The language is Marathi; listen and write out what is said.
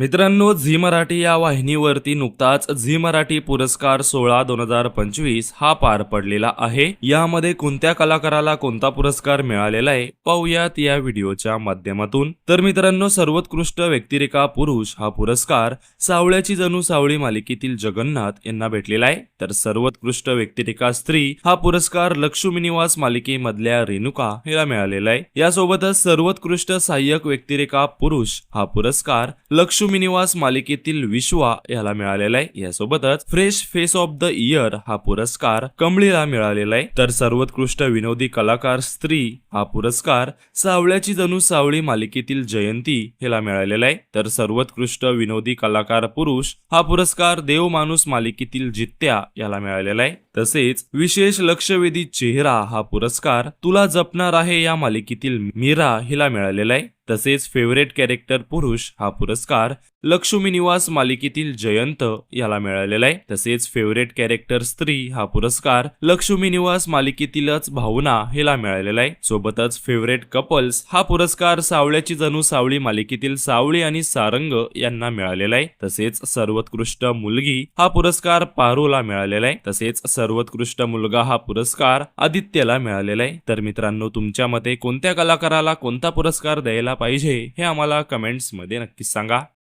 मित्रांनो झी मराठी या वाहिनीवरती नुकताच झी मराठी पुरस्कार सोहळा दोन हजार पंचवीस हा पार पडलेला आहे. यामध्ये कोणत्या कलाकाराला कोणता पुरस्कार मिळालेला आहे पाहूयात या व्हिडिओच्या माध्यमातून. तर मित्रांनो सर्वोत्कृष्ट व्यक्तिरेखा पुरुष हा पुरस्कार सावळ्याची जणू सावळी मालिकेतील जगन्नाथ यांना भेटलेला आहे. तर सर्वोत्कृष्ट व्यक्तिरेखा स्त्री हा पुरस्कार लक्ष्मीनिवास मालिकेमधल्या रेणुका हिला मिळालेला आहे. यासोबतच सर्वोत्कृष्ट सहाय्यक व्यक्तिरेखा पुरुष हा पुरस्कार लक्ष्मी निवास मालिकेतील विश्वा याला मिळालेला आहे. यासोबतच fresh face of the year हा पुरस्कार कमळीला मिळालेला आहे. तर सर्वोत्कृष्ट विनोदी कलाकार स्त्री हा पुरस्कार सावळ्याची जणू सावळी मालिकेतील जयंती हिला मिळालेला आहे. तर सर्वोत्कृष्ट विनोदी कलाकार पुरुष हा पुरस्कार देव माणूस मालिकेतील जित्या याला मिळालेला आहे. तसेच विशेष लक्षवेधी चेहरा हा पुरस्कार तुला जपणार आहे या मालिकेतील मीरा हिला मिळालेला आहे. तसेच फेवरेट कॅरेक्टर पुरुष हा पुरस्कार लक्ष्मी निवास मालिकेतील जयंत याला मिळालेला आहे. तसेच फेवरेट कॅरेक्टर स्त्री हा पुरस्कार लक्ष्मी निवास मालिकेतीलच भावना हिला मिळालेला आहे. सोबतच फेवरेट कपल्स हा पुरस्कार सावळ्याची जणू सावळी मालिकेतील सावळी आणि सारंग यांना मिळालेला आहे. तसेच सर्वोत्कृष्ट मुलगी हा पुरस्कार पारूला मिळालेला आहे. तसेच सर्वोत्कृष्ट मुलगा हा पुरस्कार आदित्यला मिळालेला आहे. तर मित्रांनो तुमच्या मते कोणत्या कलाकाराला कोणता पुरस्कार द्यायला पाहिजे हे आम्हाला कमेंट्समध्ये नक्कीच सांगा.